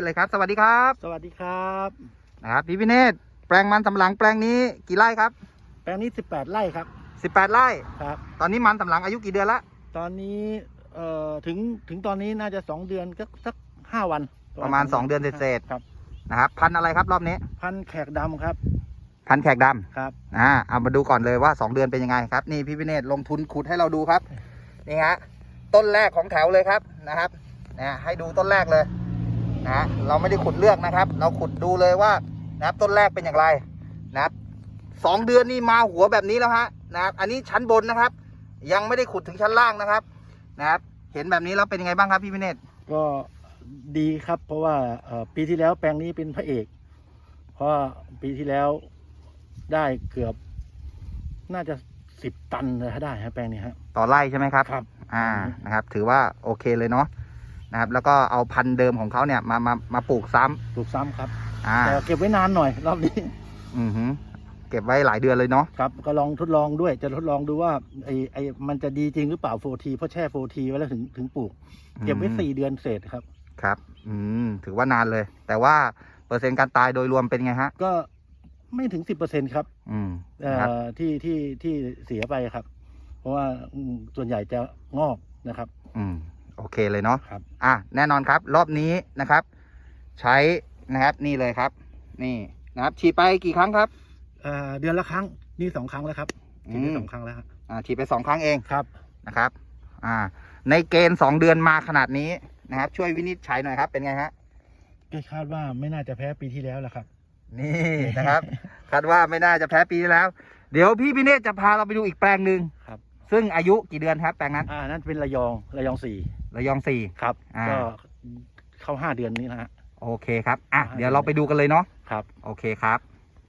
เลยครับ สวัสดีครับสวัสดีครับนะครับพี่พิเนศแปลงมันสำปะหลังแปลงนี้กี่ไร่ครับ แปลงนี้ 18 ไร่ครับ 18 ไร่ครับ ตอนนี้มันสำปะหลังอายุกี่เดือนละตอนนี้เอ่อถึงถึงตอนนี้น่าจะ 2 เดือนก็สัก5วันประมาณ 2 เดือนเศษครับๆนะครับ พันธุ์อะไรครับรอบนี้ พันธุ์แขกดำครับพันธุ์แขกดำครับ อ่าเอามาดูก่อนเลยว่า 2 เดือนเป็นยังไงครับนี่พี่พิเนศลงทุนขุดให้เราดูครับนี่ฮะต้นแรกของแถวเลยครับนะครับนะให้ดูต้นแรกเลย นะเราไม่ได้ขุดเลือกนะครับ เราขุดดูเลยว่านะครับต้นแรกเป็นอย่างไรนะครับสองเดือนนี่มาหัวแบบนี้แล้วฮะนะครับอันนี้ชั้นบนนะครับ ยังไม่ได้ขุดถึงชั้นล่างนะครับนะครับ เห็นแบบนี้แล้วเป็นยังไงบ้างครับพี่พิเนศก็ดีครับ เพราะว่าเอ่อปีที่แล้วแปลงนี้เป็นพระเอก เพราะว่าปีที่แล้วได้เกือบน่าจะสิบตันเลยถ้าได้ฮะแปลงนี้ฮะต่อไร่ใช่ไหมครับครับ อ่านะครับ ถือว่าโอเคเลยเนาะ นะครับ แล้วก็เอาพันธุ์เดิมของเขาเนี่ยมามามาปลูกซ้ำปลูกซ้ำครับอ่าแต่เก็บไว้นานหน่อยรอบนี้ อือหือเก็บไว้หลายเดือนเลยเนาะครับก็ลองทดลองด้วยจะทดลองดูว่าไอไอมันจะดีจริงหรือเปล่าโฟทีเพราะแช่โฟทีไว้แล้วถึงถึงปลูก เก็บไว้สี่เดือนเศษครับ ครับ อืมถือว่านานเลย แต่ว่าเปอร์เซ็นต์การตายโดยรวมเป็นไงฮะ ก็ไม่ถึงสิบเปอร์เซ็นครับอืมเอ่นะครับ อที่ที่ที่เสียไปครับ เพราะว่าอืมส่วนใหญ่จะงอกนะครับ อืม โอเคเลยเนาะครับ อะแน่นอนครับ รอบนี้นะครับ ใช้นะครับนี่เลยครับ นี่นะครับฉีดไปกี่ครั้งครับเอ่อเดือนละครั้งนี่สองครั้งแล้วครับอืฉีดไปมสองครั้งแล้วครับอ่าฉีดไปสองครั้งเองครับนะครับ อ่า ในเกณฑ์สองเดือนมาขนาดนี้นะครับ ช่วยวินิจฉัยหน่อยครับ เป็นไงฮะ ก็คาดว่าไม่น่าจะแพ้ปีที่แล้วแหละครับ นี่นะครับ คาดว่าไม่น่าจะแพ้ปีที่แล้ว เดี๋ยวพี่พิเนศจะพาเราไปดูอีกแปลงหนึ่งครับ ซึ่งอายุกี่เดือนครับแปลงนั้น อ่านั่นเป็นระยองระยองสี่ระยองสี่ ครับอ่า ก็เข้าห้าเดือนนี้นะฮะ โอเคครับ อะอ่าเดี๋ยวเราไปดูกันเลยเนาะ ครับ โอเคครับ